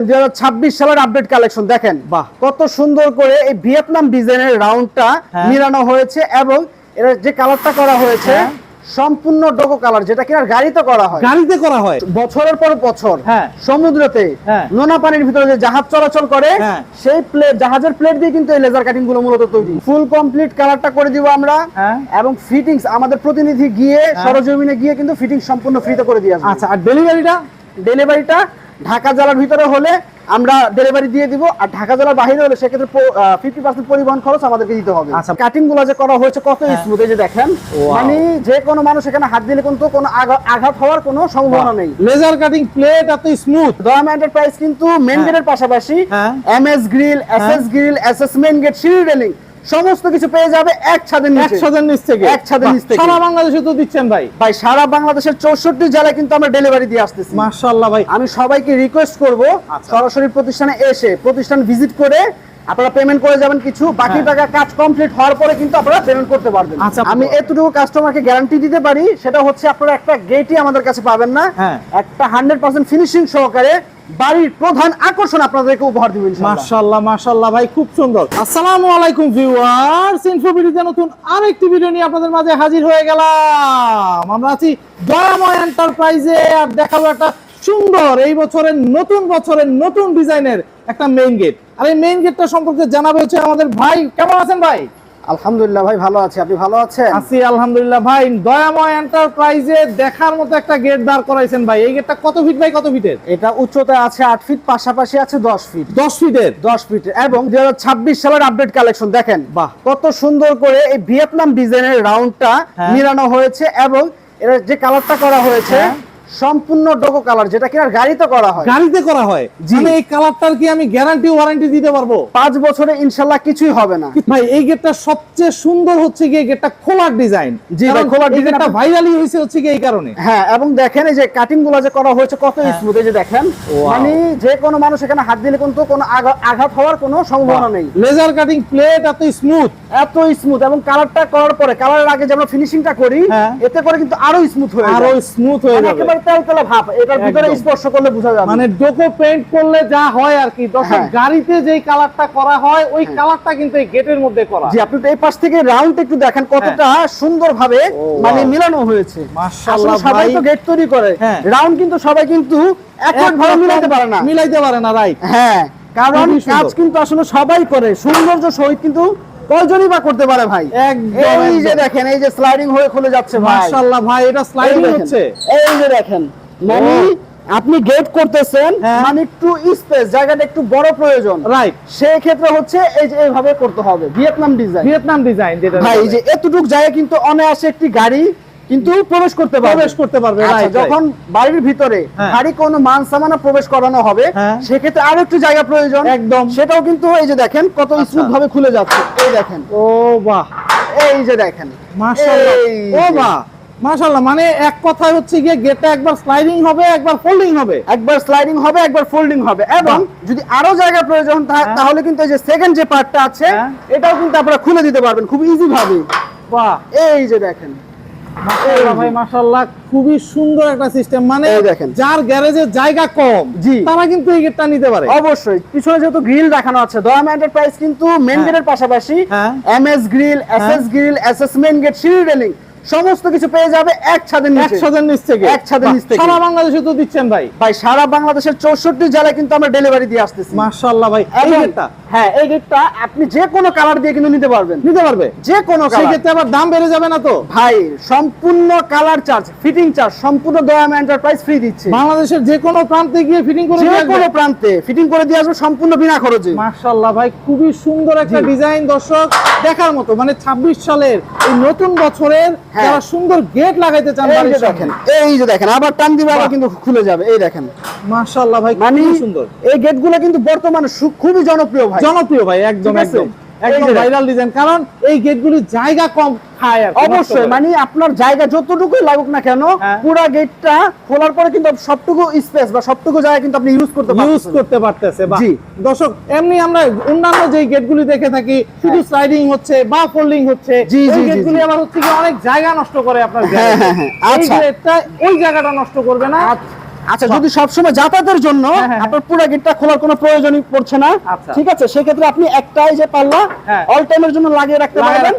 দুই হাজার ছাব্বিশ সালের আপডেট কালেকশন দেখেন বাহ। কত সুন্দর করে এই ভিয়েতনাম ডিজাইনের রাউন্ডটা হ্যাঁ। মিলানো হয়েছে এবং এর যে কালারটা করা হয়েছে হ্যাঁ। সম্পূর্ণ ডোকো কালার যেটা কিনা গাড়িতে করা হয় গাড়িতে করা হয় বছরের পর বছর হ্যাঁ। সমুদ্রতে। নোনা পানির ভিতরে যে জাহাজ চলাচল করে। সেই প্লেট জাহাজের প্লেট দিয়ে কিন্তু এই লেজার কাটিংগুলো মূলত তৈরি ফুল কমপ্লিট কালারটা করে দিব আমরা। এবং ফিটিংস আমাদের প্রতিনিধি গিয়ে সরজমিনে গিয়ে কিন্তু ফিটিংস সম্পূর্ণ ফ্রিতে করে দিয়ে আসবে আচ্ছা আর ডেলিভারিটা ডেলিভারিটা ঢাকা জেলার ভিতরে হলে আমরা ডেলিভারি দিয়ে দিব আর ঢাকা জেলার বাইরে হলে সেক্ষেত্রে ফিফটি পার্সেন্ট পরিবহন খরচ আমাদেরকে দিতে হবে আচ্ছা। কাটিংগুলো যে করা হয়েছে কত স্মুথ এই যে দেখেন. মানে যে কোনো মানুষ এখানে হাত দিলে কিন্তু কোনো আঘাত হওয়ার কোনো সম্ভাবনা নেই লেজার কাটিং প্লেট এত স্মুথ দয়াম এন্টারপ্রাইজ কিন্তু মেন হ্যাঁ। গেটের পাশাপাশি হ্যাঁ। MS grill SS grill SS main gate সিঁড়ি রেলিং সমস্ত কিছু পেয়ে যাবে এক ছাদের নিচে। ছাদের নিচ থেকে। এক ছাদের নিচ থেকে। সারা বাংলাদেশে তো দিচ্ছেন ভাই। ভাই সারা বাংলাদেশের চৌষট্টি জেলায় কিন্তু আমরা ডেলিভারি দিয়ে আসতেছি। মাশাআল্লাহ ভাই। আমি সবাইকে রিকোয়েস্ট করব আচ্ছা। সরাসরি প্রতিষ্ঠানে এসে প্রতিষ্ঠান ভিজিট করে আপনারা পেমেন্ট করে যাবেন কিছু বাকি হ্যাঁ। টাকা কাজ কমপ্লিট হওয়ার পরে কিন্তু আপনারা পেমেন্ট করতে পারবেন আচ্ছা। আমি এতটুকু কাস্টমারকে গ্যারান্টি দিতে পারি সেটা হচ্ছে আপনারা একটা গেটই আমাদের কাছে পাবেন না হ্যাঁ। একটা হান্ড্রেড পার্সেন্ট ফিনিশিং সহকারে বাড়ির প্রধান আকর্ষণ আপনাদেরকে উপহার দিবেন ইনশাআল্লাহ। মাশাআল্লাহ মাশাআল্লাহ ভাই খুব সুন্দর আসসালামু আলাইকুম ভিউয়ার্স ইনফোবিডিতে নতুন আরেকটি ভিডিও নিয়ে আপনাদের মাঝে হাজির হয়ে গেলাম আমরা আছি দয়াময় এন্টারপ্রাইজে আর দেখাবো একটা সুন্দর এই বছরের নতুন বছরের নতুন ডিজাইনের একটা মেইন গেট আর এই মেইন গেটটা সম্পর্কে জানাবে হচ্ছে আমাদের ভাই। কেমন আছেন ভাই? আলহামদুলিল্লাহ ভাই ভালো আছি। আপনি ভালো আছেন? আছি আলহামদুলিল্লাহ ভাই। দয়াময় এন্টারপ্রাইজে দেখার মতো একটা গেট দাঁড় করাইছেন ভাই। এই গেটটা কত ফিট বাই কত ফিটের এটা উচ্চতায় আছে আট ফিট পাশাপাশি আছে দশ ফিট দশ ফিটের দশ ফিট এবং দুই হাজার ছাব্বিশ সালের আপডেট কালেকশন দেখেন। বাহ। কত সুন্দর করে এই ভিয়েতনাম ডিজাইনের রাউন্ডটা হ্যাঁ। মিলানো হয়েছে এবং এর যে কালারটা করা হয়েছে হ্যাঁ। সম্পূর্ণ ডোকো কালার যেটা কিনা গাড়িতে করা হয়। গাড়িতে করা হয়। মানে এই কালারটার কি আমি গ্যারান্টি ওয়ারেন্টি দিতে পারব? পাঁচ বছরে ইনশাল্লাহ কিছুই হবে না। ভাই এই গেটটা সবচেয়ে সুন্দর হচ্ছে গিয়ে গেটটা খোলার ডিজাইন জি ভাই, খোলার গেটটা ভাইরালি হয়েছে হচ্ছে গিয়ে এই কারণে। হ্যাঁ এবং দেখেন এই যে কাটিংগুলো যে করা হয়েছে কত স্মুথ এই যে দেখেন। মানে যে কোনো মানুষ এখানে হাত দিলে কিন্তু কোনো আঘাত হওয়ার কোনো সম্ভাবনা নেই। লেজার কাটিং প্লেট এত স্মুথ এত স্মুথ এবং কালারটা করার পরে কালারের আগে যে আমরা ফিনিশিংটা করি হ্যাঁ। এতে করে কিন্তু আরও স্মুথ হয়ে আরও স্মুথ হয়ে মানে যাবে। একেবারে তেল তেলা ভাব এটার ভিতরে স্পর্শ করলে বোঝা যাবে। মানে ডোকো পেইন্ট করলে যা হয় আর কি দর্শক হ্যাঁ। গাড়িতে যেই কালারটা করা হয় ওই কালারটা কিন্তু এই গেটের মধ্যে করা। জি আপনি এই পাশ থেকে রাউন্ড একটু দেখেন কতটা সুন্দর ভাবে মানে মিলানো হয়েছে। মাশাআল্লাহ সবাই তো গেট তৈরি করে। হ্যাঁ। রাউন্ড কিন্তু সবাই কিন্তু এক এক ভাবে মিলাতে পারে না। মিলাইতে পারে না রাইট হ্যাঁ কারণ কাজ কিন্তু আসলে সবাই করে। সৌন্দর্য সহিত কিন্তু কয়জনই বা করতে পারে ভাই? এই যে দেখেন এই যে স্লাইডিং হয়ে খুলে যাচ্ছে ভাই। মাশাআল্লাহ ভাই এটা স্লাইডিং হচ্ছে। এই যে দেখেন মানে আপনি গেট করতেছেন। মানে একটু স্পেস জায়গাটা একটু বড় প্রয়োজন। রাইট সেই ক্ষেত্রে হচ্ছে এই যে এইভাবে করতে হবে ভিয়েতনাম ডিজাইন ভিয়েতনাম ডিজাইন যেটা ভাই এই যে এতটুক জায়গা কিন্তু অনায়াসে একটি গাড়ি কিন্তু প্রবেশ করতে পারবে। প্রবেশ করতে পারবে আচ্ছা, যখন বাড়ির ভিতরে হ্যাঁ। গাড়ি কোনো মান সামানা প্রবেশ করানো হবে হ্যাঁ। সেক্ষেত্রে আরও একটু জায়গা প্রয়োজন। একদম। সেটাও কিন্তু এই যে দেখেন কত আচ্ছা। স্মুথ ভাবে খুলে যাচ্ছে। এই দেখেন। ও বাহ। এই যে দেখেন। মাশাআল্লাহ। ও বাহ। মাশাআল্লাহ মানে এক কথায় হচ্ছে গিয়ে গেটটা একবার স্লাইডিং হবে একবার ফোল্ডিং হবে। একবার স্লাইডিং হবে একবার ফোল্ডিং হবে। এবং যদি আরও জায়গা প্রয়োজন হ্যাঁ। তাহলে কিন্তু এই যে সেকেন্ড যে পার্টটা আছে হ্যাঁ। এটাও কিন্তু আপনারা খুলে দিতে পারবেন খুব ইজি ভাবে। বাহ। এই যে দেখেন। ভাই মাশাআল্লাহ খুবই সুন্দর একটা সিস্টেম মানে। যার গ্যারেজের জায়গা কম জি। তারা কিন্তু এই গেটটা নিতে পারে অবশ্যই পিছনে যেহেতু গ্রিল দেখানো আছে দয়াম এন্টারপ্রাইজ কিন্তু মেন। গেটের পাশাপাশি হ্যাঁ। MS grill SS grill SS main gate সিঁড়ি রেলিং সমস্ত কিছু পেয়ে যাবে এক ছাদের নিচে। একসাথে নিচ থেকে। এক ছাদের নিচ থেকে। সারা বাংলাদেশে তো দিচ্ছেন ভাই। ভাই সারা বাংলাদেশের চৌষট্টি জেলায় কিন্তু আমরা ডেলিভারি দিয়ে আসতেছি। মাশাআল্লাহ ভাই এই গেটটা হ্যাঁ এই গেটটা আপনি যে কোনো কালার দিয়ে কিন্তু নিতে পারবেন। নিতে পারবে? যে কোনো কালার ক্ষেত্রে আবার দাম বেড়ে যাবে না তো? ভাই সম্পূর্ণ কালার চার্জ ফিটিং চার্জ সম্পূর্ণ দয়াম এন্টারপ্রাইজ ফ্রি দিচ্ছে। বাংলাদেশের যে কোনো প্রান্তে গিয়ে ফিটিং করে যে। কোনো প্রান্তে ফিটিং করে দিয়ে আসবে সম্পূর্ণ বিনা খরচে। মাশাআল্লাহ ভাই খুবই সুন্দর একটা ডিজাইন দর্শক দেখার মতো। মানে 26 সালের এই নতুন বছরের। যারা সুন্দর গেট লাগাইতে চান এই যে দেখেন এই যে দেখেন আবার টান দিবে আবার কিন্তু খুলে যাবে এই দেখেন। মাশাআল্লাহ ভাই মানে সুন্দর। এই গেটগুলো কিন্তু বর্তমানে খুবই জনপ্রিয় ভাই। জনপ্রিয় ভাই একদম একদম। এই একদম যে দেখ। ভাইরাল ডিজাইন কারণ এই গেটগুলি জায়গা কম খায় আর কি, নষ্ট অবশ্যই মানে আপনার জায়গা যতটুকুই লাগুক না কেন হ্যাঁ। পুরো গেটটা খোলার পরে কিন্তু সবটুকু স্পেস বা সবটুকু জায়গা কিন্তু আপনি ইউজ করতে ইউজ করতে পারতেছে জি। দর্শক এমনি আমরা অন্যান্য যে গেটগুলি দেখে থাকি শুধু স্লাইডিং হচ্ছে বা ফোল্ডিং হচ্ছে জি, জি, ওই জি, গেটগুলি আবার হচ্ছে কি অনেক জায়গা নষ্ট করে আপনার হ্যাঁ। হ্যাঁ, হ্যাঁ। এই আচ্ছা। গেটটা ওই জায়গাটা নষ্ট করবে না আচ্ছা। যদি সবসময় যাতায়াতের জন্য হ্যাঁ, হ্যাঁ, আপনার পুরো গেটটা খোলার কোনো প্রয়োজনই পড়ছে না আচ্ছা। ঠিক আছে? সেক্ষেত্রে আপনি একটাই যে পাল্লা অল টাইমের জন্য লাগিয়ে রাখতে পারবেন।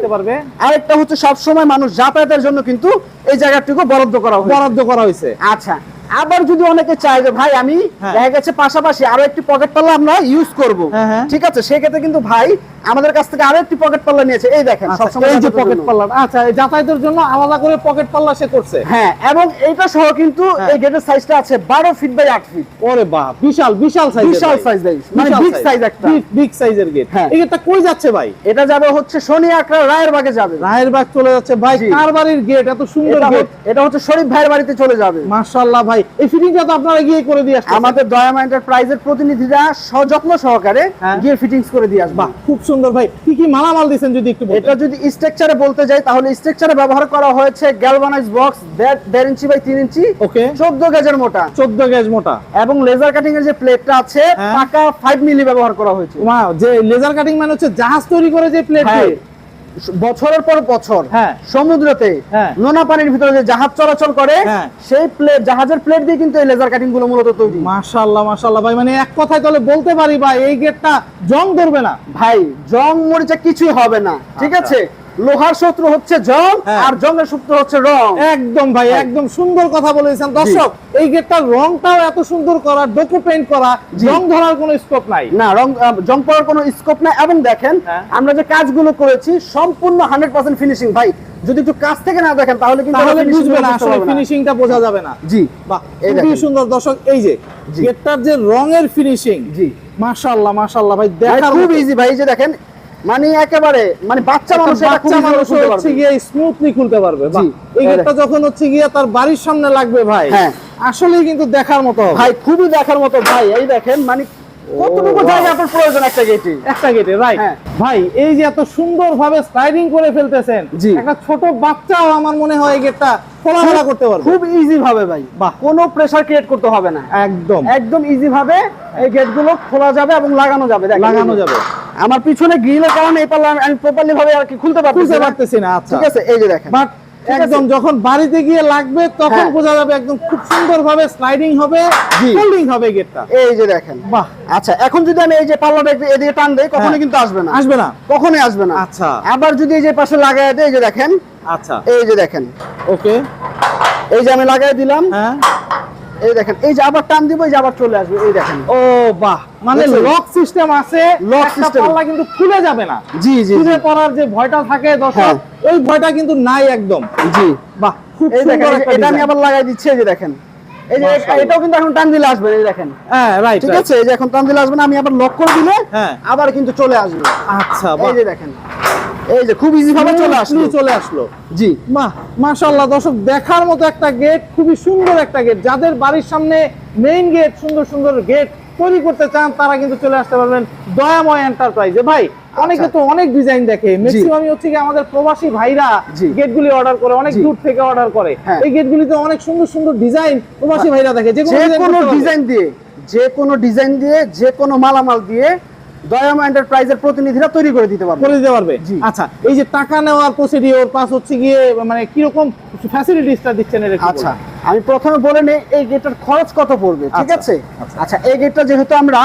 আরেকটা হচ্ছে সবসময় মানুষ যাতায়াতের জন্য কিন্তু এই জায়গাটুকু বরাদ্দ করা বরাদ্দ করা হয়েছে। আচ্ছা। আবার যদি অনেকে চায় যে ভাই আমি হ্যাঁ। দেখা গেছে পাশাপাশি আরও একটি পকেট পাল্লা আমরা ইউজ করব। হ্যাঁ, হ্যাঁ। ঠিক আছে? সেক্ষেত্রে কিন্তু ভাই আমাদের কাছ থেকে আরও একটি পকেট পাল্লা নিয়েছে। এই দেখেন আচ্ছা, সবসময় এই যে পকেট। পাল্লা আচ্ছা এই যাতায়াতের জন্য আলাদা করে পকেট পাল্লা সে করছে। হ্যাঁ এবং এইটা সহ কিন্তু। এই গেটের সাইজটা আছে বারো ফিট বাই আট ফিট ওরে বাহ বিশাল বিশাল সাইজ বিশাল সাইজ মানে বিগ সাইজ একটা। বিগ সাইজের গেট হ্যাঁ। গেটটা কই যাচ্ছে ভাই? এটা যাবে হচ্ছে শনি আকরা রায়ের বাগে যাবে। রায়ের বাগ চলে যাচ্ছে। ভাই। কার বাড়ির গেট এত সুন্দর গেট এটা হচ্ছে শরীফ ভাইয়ের বাড়িতে চলে যাবে। মাশাআল্লাহ ভাই এই ফিটিংটা তো আপনারা গিয়ে করে দিয়ে আসছেন আমাদের দয়ামা এন্টারপ্রাইজের প্রতিনিধিরা সযত্ন সহকারে হ্যাঁ। গিয়ে ফিটিংস করে দিয়ে আসবে। খুব সুন্দর ভাই। কি কি মালামাল দিয়েছেন যদি একটু এটা যদি স্ট্রাকচারে বলতে যাই তাহলে স্ট্রাকচারে ব্যবহার করা হয়েছে গ্যালভানাইজ বক্স দেড় ইঞ্চি বাই তিন ইঞ্চি ওকে। চোদ্দ গেজের মোটা। 14 গেজ মোটা। এবং লেজার কাটিং এর যে প্লেটটা আছে হ্যাঁ। পাকা ফাইভ মিলি ব্যবহার করা হয়েছে। যে লেজার কাটিং মানে হচ্ছে জাহাজ তৈরি করে যে প্লেট হ্যাঁ, বছরের পর বছর হ্যাঁ। সমুদ্রতে হ্যাঁ। নোনা পানির ভিতরে যে জাহাজ চলাচল করে হ্যাঁ। সেই প্লেট জাহাজের প্লেট দিয়ে কিন্তু এই লেজার কাটিংগুলো মূলত তৈরি মাশাল্লাহ মাশাল্লাহ ভাই মানে এক কথায় তাহলে বলতে পারি ভাই এই গেটটা জং ধরবে না ভাই জং মরিচা কিছুই হবে না ঠিক আচ্ছা। আছে লোহার শত্রু হচ্ছে জং হ্যাঁ। আর জঙ্গের শত্রু হচ্ছে রং একদম ভাই। একদম সুন্দর কথা বলেছেন দর্শক এই গেটটার রংটাও এত সুন্দর করা ডোকো পেইন্ট করা। রং ধরার কোনো স্কোপ নাই না রং জং পড়ার কোনো স্কোপ নাই এবং দেখেন হ্যাঁ। আমরা যে কাজগুলো করেছি সম্পূর্ণ হান্ড্রেড পার্সেন্ট ফিনিশিং ভাই যদি একটু কাছ থেকে না দেখেন তাহলে কিন্তু তাহলে বুঝবে না আসলে। ফিনিশিংটা বোঝা যাবে না জি বাহ এই খুবই সুন্দর দর্শক এই যে। গেটটার যে রঙের ফিনিশিং জি মাশাআল্লাহ মাশাআল্লাহ ভাই দেখার খুব ইজি ভাই এই যে দেখেন মানে একেবারে মানে বাচ্চা একটা মানুষ বাচ্চা মানুষ হচ্ছে গিয়ে স্মুথলি খুলতে পারবে এই গেটটা যখন হচ্ছে গিয়ে তার বাড়ির সামনে লাগবে ভাই হ্যাঁ। আসলেই কিন্তু দেখার মতো ভাই খুবই দেখার মতো ভাই এই দেখেন মানে কতটুকু জায়গা আপনার প্রয়োজন একটা গেটে একটা গেটে রাইট হ্যাঁ। ভাই এই যে এত সুন্দর ভাবে স্লাইডিং করে ফেলতেছেন একটা ছোট বাচ্চাও আমার মনে হয় এই গেটটা খোলামেলা করতে পারবে। খুব ইজি ভাবে ভাই। বাহ। কোনো প্রেসার ক্রিয়েট করতে হবে না। একদম। একদম ইজি ভাবে এই গেটগুলো খোলা যাবে এবং লাগানো যাবে লাগানো যাবে। আমার পিছনে গ্রিলের কারণে এই পাল্লা আমি প্রপারলি ভাবে আর কি খুলতে পারতেছি না। পারতেছি না আচ্ছা। ঠিক আছে এই যে দেখেন। বাট একদম যখন বাড়িতে গিয়ে লাগবে তখন হ্যাঁ। বোঝা যাবে একদম খুব সুন্দর ভাবে স্লাইডিং হবে জি। ফোল্ডিং হবে গেটটা। এই যে দেখেন। বাহ। আচ্ছা এখন যদি আমি এই যে পাল্লাটা এদিকে টান দেই কখনোই হ্যাঁ। কিন্তু আসবে না। আসবে না। কখনোই আসবে না। আচ্ছা। আবার যদি এই যে পাশে লাগাই দেই এই যে দেখেন। আচ্ছা। এই যে দেখেন। ওকে। এই যে আমি লাগাই দিলাম। হ্যাঁ। এই দেখেন এই যে আবার টান দিব এই যে আবার চলে আসবে এই দেখেন। ও বাহ। মানে লক সিস্টেম আছে একটা system। পাল্লা কিন্তু খুলে যাবে না। জি জি খুলে পড়ার যে ভয়টা থাকে দর্শক হ্যাঁ। ওই ভয়টা কিন্তু নাই একদম। জি। বাহ খুব এই দেখেন এটা আমি আবার লাগাই দিচ্ছি এই যে দেখেন। এই যে এটাও কিন্তু এখন টান দিলে আসবে এই দেখেন। হ্যাঁ রাইট ঠিক আছে? এই যে এখন টান দিলে আসবে না আমি আবার লক করে দিলে হ্যাঁ। আবার কিন্তু চলে আসবে। আচ্ছা এই যে দেখেন। এই যে খুব ইজি ভাবে চলে আসলো। চলে আসলো। জি। বাহ মাশাআল্লাহ দর্শক দেখার মতো একটা গেট খুবই সুন্দর একটা গেট যাদের বাড়ির সামনে মেইন গেট সুন্দর সুন্দর গেট তৈরি করতে চান তারা কিন্তু চলে আসতে পারবেন দয়াময় এন্টারপ্রাইজে ভাই অনেকে তো অনেক ডিজাইন দেখে। ম্যাক্সিমামই হচ্ছে কি আমাদের প্রবাসী ভাইরা। গেটগুলি অর্ডার করে অনেক দূর থেকে অর্ডার করে। হ্যাঁ। এই গেটগুলিতে অনেক সুন্দর সুন্দর ডিজাইন প্রবাসী ভাইরা দেখে। যে কোনো। ডিজাইন দিয়ে যে কোনো ডিজাইন দিয়ে যে কোনো মালামাল দিয়ে দয়ামা এন্টারপ্রাইজের প্রতিনিধিরা তৈরি করে দিতে পারবে। করে দিতে পারবে? আচ্ছা এই যে টাকা নেওয়ার প্রসিডিওর প্লাস হচ্ছে গিয়ে মানে কীরকম ফ্যাসিলিটিসটা দিচ্ছেন একটু আচ্ছা আমি প্রথমে বলে নেই এই গেটটার খরচ কত পড়বে ঠিক আচ্ছা, আছে? আচ্ছা। আচ্ছা এই গেটটা যেহেতু আমরা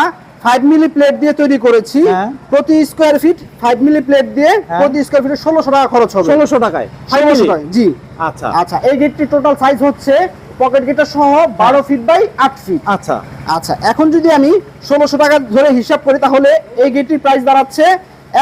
ফাইভ মিলি প্লেট দিয়ে তৈরি করেছি হ্যাঁ। প্রতি square feet five milli plate দিয়ে হ্যাঁ। প্রতি স্কোয়ার ফিটে ষোলোশো টাকা খরচ হবে। ষোলোশো টাকায় 1600 টাকা, জি। আচ্ছা। আচ্ছা এই গেটটি টোটাল সাইজ হচ্ছে পকেট গেটটা সহ বারো ফিট বাই আট ফিট আচ্ছা। আচ্ছা এখন যদি আমি ষোলোশো টাকা ধরে হিসাব করি তাহলে এই গেটটির প্রাইস দাঁড়াচ্ছে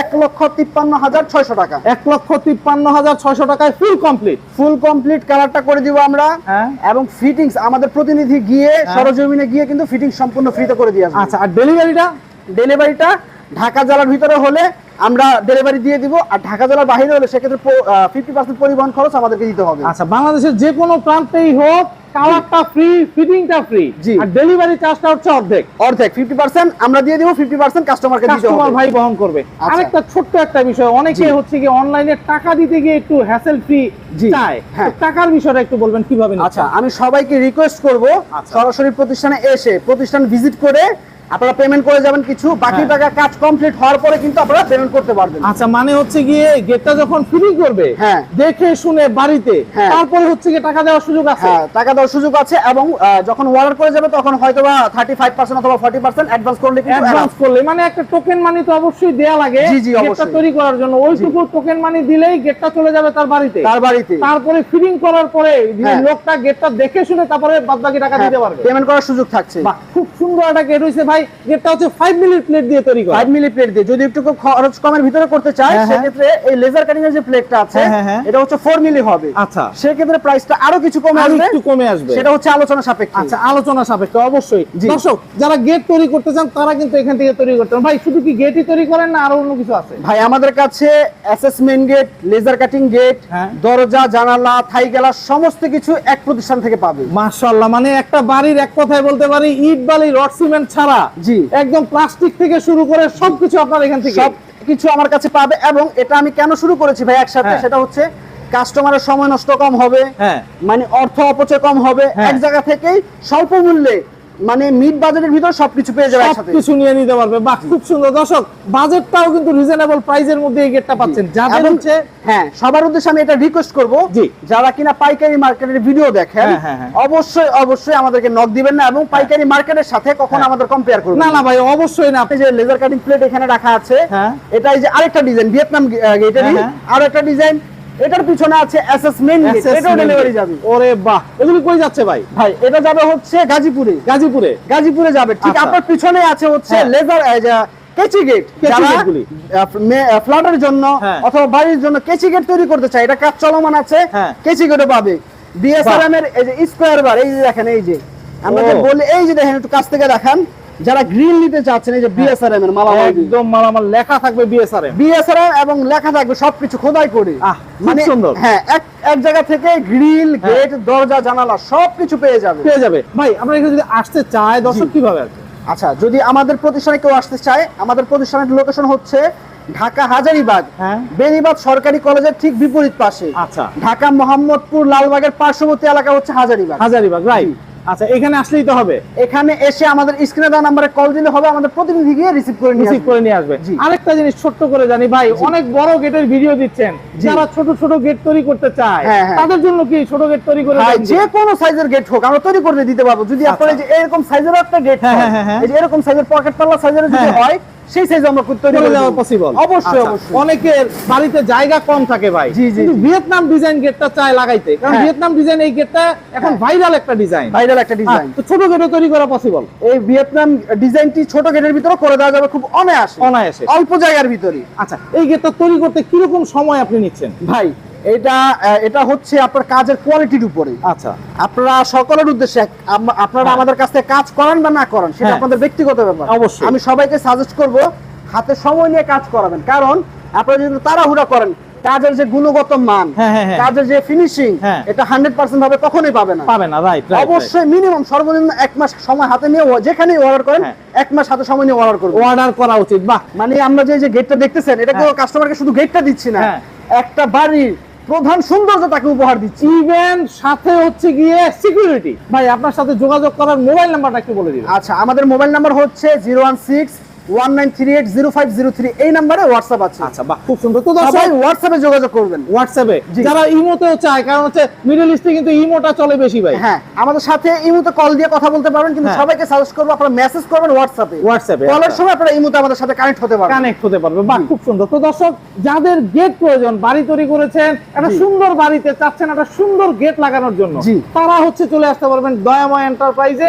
এক লক্ষ তিপ্পান্ন হাজার ছয়শো টাকা। এক লক্ষ তিপ্পান্ন হাজার ছয়শো টাকায় ফুল কমপ্লিট ফুল কমপ্লিট কালারটা করে দিব আমরা। হ্যাঁ। এবং ফিটিংস আমাদের প্রতিনিধি গিয়ে সরজমিনে গিয়ে কিন্তু ফিটিং সম্পূর্ণ ফ্রিতে করে দিয়ে আচ্ছা আর ডেলিভারিটা ডেলিভারিটা ঢাকা জেলার ভিতরে হলে আমরা ডেলিভারি দিয়ে দিব আর ঢাকা জেলার বাইরে হলে সেক্ষেত্রে ফিফটি পার্সেন্ট পরিবহন খরচ আমাদেরকে দিতে হবে। আচ্ছা বাংলাদেশের যে কোনো প্রান্তেই হোক কালারটা ফ্রি ফিটিংটা ফ্রি আর ডেলিভারি চার্জটা হচ্ছে অর্ধেক অর্ধেক ফিফটি পার্সেন্ট আমরা দিয়ে দেব 50% কাস্টমারকে দিতে কাস্টমার ভাই বহন করবে আচ্ছা। আরেকটা ছোট্ট একটা বিষয় অনেকে হচ্ছে কি অনলাইনে টাকা দিতে গিয়ে একটু হ্যাসেল ফ্রি। চায় হ্যাঁ। টাকার বিষয়টা একটু বলবেন কীভাবে আচ্ছা আমি সবাইকে রিকোয়েস্ট করব আচ্ছা। সরাসরি প্রতিষ্ঠানে এসে প্রতিষ্ঠান ভিজিট করে আপনারা পেমেন্ট করে যাবেন কিছু বাকি হ্যাঁ। টাকা কাজ কমপ্লিট হওয়ার পরে কিন্তু আপনারা পেমেন্ট করতে পারবেন আচ্ছা মানে হচ্ছে গিয়ে গেটটা যখন ফ্রি করবে হ্যাঁ। দেখে শুনে বাড়িতে হ্যাঁ। তারপরে হচ্ছে গিয়ে টাকা দেওয়ার সুযোগ আছে হ্যাঁ টাকা দেওয়ার সুযোগ আছে এবং যখন অর্ডার করে যাবে তখন হয়তো বা থার্টি ফাইভ পার্সেন্ট অথবা ফর্টি পার্সেন্ট অ্যাডভান্স করলে কিন্তু অ্যাডভান্স করলে মানে একটা টোকেন মানি তো অবশ্যই দেয়া লাগে জি, জি, গেটটা অবশ্যই। তৈরি করার জন্য ওইটুকু টোকেন মানি দিলেই গেটটা চলে যাবে তার বাড়িতে তার বাড়িতে তারপরে ফিটিং করার পরে হ্যাঁ। লোকটা গেটটা দেখে শুনে তারপরে বাদবাকি টাকা দিতে পারবে পেমেন্ট করার সুযোগ থাকছে খুব সুন্দর একটা গেট ভাই গেটটা হচ্ছে ফাইভ মিনিট প্লেট দিয়ে তৈরি করা। ফাইভ মিলি প্লেট দিয়ে। যদি একটু খরচ কমের ভিতরে করতে চাই হ্যাঁ, হ্যাঁ। সেক্ষেত্রে এই লেজার কাটিং এর যে প্লেটটা আছে হ্যাঁ। এটা হচ্ছে ফোর মিলি হবে। আচ্ছা। সেক্ষেত্রে প্রাইসটা আরও কিছু কমে আসবে। একটু কমে আসবে। সেটা হচ্ছে আলোচনা সাপেক্ষে। আচ্ছা আলোচনা সাপেক্ষে অবশ্যই। দর্শক যারা গেট তৈরি করতে চান তারা কিন্তু এখান থেকে তৈরি করতে ভাই শুধু কি গেটই তৈরি করেন না আরও অন্য কিছু আছে? ভাই আমাদের কাছে assessment gate laser cutting gate. দরজা জানালা থাই গেলা সমস্ত কিছু এক প্রতিষ্ঠান থেকে পাবে মাশাআল্লাহ মানে একটা বাড়ির এক কথায় বলতে পারি ইট বালি রড সিমেন্ট ছাড়া জি। একদম প্লাস্টিক থেকে শুরু করে সবকিছু আপনার এখান থেকে সবকিছু আমার কাছে পাবে এবং এটা আমি কেন শুরু করেছি ভাই একসাথে হ্যাঁ। সেটা হচ্ছে কাস্টমারের সময় নষ্ট কম হবে হ্যাঁ মানে অর্থ অপচয় কম হবে হ্যাঁ। এক জায়গা থেকেই স্বল্প মূল্যে মানে মিড বাজারের ভিতর সবকিছু পেয়ে যাবে একসাথে। সবকিছু নিয়ে নিতে পারবে। বাহ খুব সুন্দর। দর্শক বাজেটটাও কিন্তু রিজনেবল প্রাইসের মধ্যে এই গেটটা পাচ্ছেন। যাদের হচ্ছে হ্যাঁ সবার উদ্দেশ্যে আমি এটা রিকোয়েস্ট করব। জি। যারা কিনা পাইকারি মার্কেটের ভিডিও দেখেন হ্যাঁ, হ্যাঁ, হ্যাঁ। অবশ্যই অবশ্যই আমাদেরকে নক দিবেন না এবং পাইকারি মার্কেটের সাথে কখনো। আমাদের কম্পেয়ার করবেন না না। ভাই অবশ্যই না। আপনি যে লেজার কাটিং প্লেট এখানে রাখা আছে হ্যাঁ। এটা এই যে আরেকটা ডিজাইন ভিয়েতনাম গেটেরই আর একটা ডিজাইন এটার পিছনে আছে অ্যাসেসমেন্ট এটাও ডেলিভারি যাবে। ওরে বাহ এগুলি কই যাচ্ছে ভাই? ভাই এটা যাবে হচ্ছে গাজীপুরে। গাজীপুরে? গাজীপুরে যাবে। ঠিক আচ্ছা। আপনার পিছনে আছে হচ্ছে হ্যাঁ। লেজার কেচি গেট। ফ্ল্যাটের জন্য হ্যাঁ। অথবা বাড়ির জন্য কেচি গেট তৈরি করতে চাই এটা কাজ চলমান আছে হ্যাঁ। কেচি গেটও পাবে। বিএসআরএম এর এই যে স্কোয়ার বার এই যে দেখেন এই যে। আমরা বলি এই যে দেখেন একটু কাছ থেকে দেখান। যারা গ্রিল নিতে চাচ্ছেন এই যে বিএসআরএম এর মালামাল একদম মালামাল লেখা থাকবে বিএসআরএম বিএসআরএম এবং লেখা থাকবে সবকিছু খোদাই করে। খুব সুন্দর। হ্যাঁ এক এক জায়গা থেকে গ্রিল হ্যাঁ। গেট দরজা জানালা সবকিছু পেয়ে যাবে। পেয়ে যাবে। ভাই আমরা এখানে যদি আসতে চাই দর্শক কীভাবে আসবে? আচ্ছা যদি আমাদের প্রতিষ্ঠানে কেউ আসতে চায় আমাদের প্রতিষ্ঠানের লোকেশন হচ্ছে ঢাকা হাজারিবাগ হ্যাঁ। বেনিবাদ সরকারি কলেজের ঠিক বিপরীত পাশে। আচ্ছা। ঢাকা মোহাম্মদপুর লালবাগের পার্শ্ববর্তী এলাকা হচ্ছে হাজারিবাগ। হাজারিবাগ রাইট আচ্ছা এখানে আসলেই তো হবে। এখানে এসে আমাদের স্ক্রিনে দেওয়া নাম্বারে কল দিলে হবে আমাদের প্রতিনিধি গিয়ে রিসিভ করে রিসিভ করে নিয়ে আসবে। আরেকটা জিনিস ছোট্ট করে জানি ভাই অনেক বড় গেটের ভিডিও দিচ্ছেন। যারা ছোট ছোট গেট তৈরি করতে চায় হ্যাঁ, হ্যাঁ। তাদের জন্য কি ছোট গেট তৈরি করে? যে কোনো সাইজের গেট হোক আমরা তৈরি করে দিতে পারব। যদি আপনার এরকম সাইজের একটা গেট হ্যাঁ, হয় এরকম সাইজের পকেট পাল্লা সাইজের যদি হ্যাঁ। হয় সেই সাইজ আমরা তৈরি করে দেওয়া পসিবল অবশ্যই অবশ্যই। অনেকের বাড়িতে জায়গা কম থাকে ভাই। কিন্তু ভিয়েতনাম ডিজাইন গেটটা চায় লাগাইতে। কারণ হ্যাঁ। ভিয়েতনাম ডিজাইন এই গেটটা এখন ভাইরাল একটা ডিজাইন ভাইরাল একটা ডিজাইন তো ছোট গেটও তৈরি করা পসিবল এই ভিয়েতনাম ডিজাইনটি ছোট গেটের ভিতরে করে দেওয়া যাবে খুব অনায়াসে। অনায়াসে। অল্প জায়গার ভিতরে আচ্ছা এই গেটটা তৈরি করতে কীরকম সময় আপনি নিচ্ছেন? ভাই এটা এটা হচ্ছে আপনার কাজের কোয়ালিটির উপরে আচ্ছা আপনারা সকলের উদ্দেশ্যে আপনারা হ্যাঁ। আমাদের কাছ কাজ করান বা না করান সেটা হ্যাঁ। আপনাদের ব্যক্তিগত ব্যাপার অবশ্যই। আমি সবাইকে সাজেস্ট করব হাতে সময় নিয়ে কাজ করাবেন কারণ আপনারা যদি তাড়াহুড়া করেন কাজের যে গুণগত মান হ্যাঁ। কাজের যে ফিনিশিং। এটা হান্ড্রেড পার্সেন্ট ভাবে কখনোই পাবে না পাবে না রাইট অবশ্যই মিনিমাম সর্বনিম্ন এক মাস সময় হাতে নিয়ে যেখানেই অর্ডার করেন। এক মাস হাতে সময় নিয়ে অর্ডার করবেন অর্ডার করা উচিত বাহ মানে আমরা যে যে গেটটা দেখতেছেন এটা। কাস্টমারকে শুধু গেটটা দিচ্ছি না। একটা বাড়ির প্রধান সৌন্দর্য তাকে উপহার দিচ্ছি। ইভেন সাথে হচ্ছে গিয়ে সিকিউরিটি ভাই আপনার সাথে যোগাযোগ করার মোবাইল নাম্বারটা একটু বলে দিন আচ্ছা আমাদের মোবাইল নাম্বার হচ্ছে জিরো ওয়ান সিক্স এই নাম্বারে হোয়াটসঅ্যাপ আছে। আচ্ছা বাহ খুব সুন্দর। তো সবাই হোয়াটসঅ্যাপে যোগাযোগ করবেন। হোয়াটসঅ্যাপে যারা ইমোতেও চায় কারণ হচ্ছে মিডল ইস্টে কিন্তু ইমোটা চলে বেশি ভাই। হ্যাঁ আমাদের সাথে ইমুতে কল দিয়ে কথা বলতে পারবেন কিন্তু হ্যাঁ। সবাইকে সাজেস্ট করব আপনারা মেসেজ করবেন হোয়াটসঅ্যাপে হোয়াটসঅ্যাপে কলের আচ্ছা। সময় আপনারা ইমুতে আমাদের সাথে কানেক্ট হতে পারবেন। কানেক্ট হতে পারবে বাহ খুব সুন্দর। তো দর্শক যাদের গেট প্রয়োজন বাড়ি তৈরি করেছেন একটা সুন্দর বাড়িতে চাচ্ছেন একটা সুন্দর গেট লাগানোর জন্য তারা হচ্ছে চলে আসতে পারবেন দয়াময় এন্টারপ্রাইজে.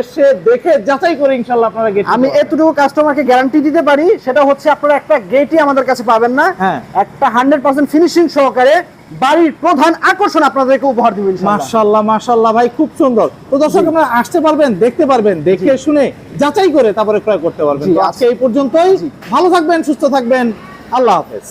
এসে দেখে যাচাই করে ইনশাল্লাহ আপনারা গেট আমি এতটুকু কাস্টমারকে গ্যারান্টি দিতে পারি সেটা হচ্ছে আপনারা একটা গেটই আমাদের কাছে পাবেন না। হ্যাঁ। একটা হান্ড্রেড পার্সেন্ট ফিনিশিং সহকারে বাড়ির প্রধান আকর্ষণ আপনাদেরকে উপহার দিবেন মার্শাল্লাহ মার্শাল্লাহ ভাই খুব সুন্দর। তো দর্শক আপনারা আসতে পারবেন দেখতে পারবেন দেখে শুনে যাচাই করে তারপরে ক্রয় করতে পারবেন। আজকে এই পর্যন্তই। ভালো থাকবেন সুস্থ থাকবেন। আল্লাহ হাফেজ।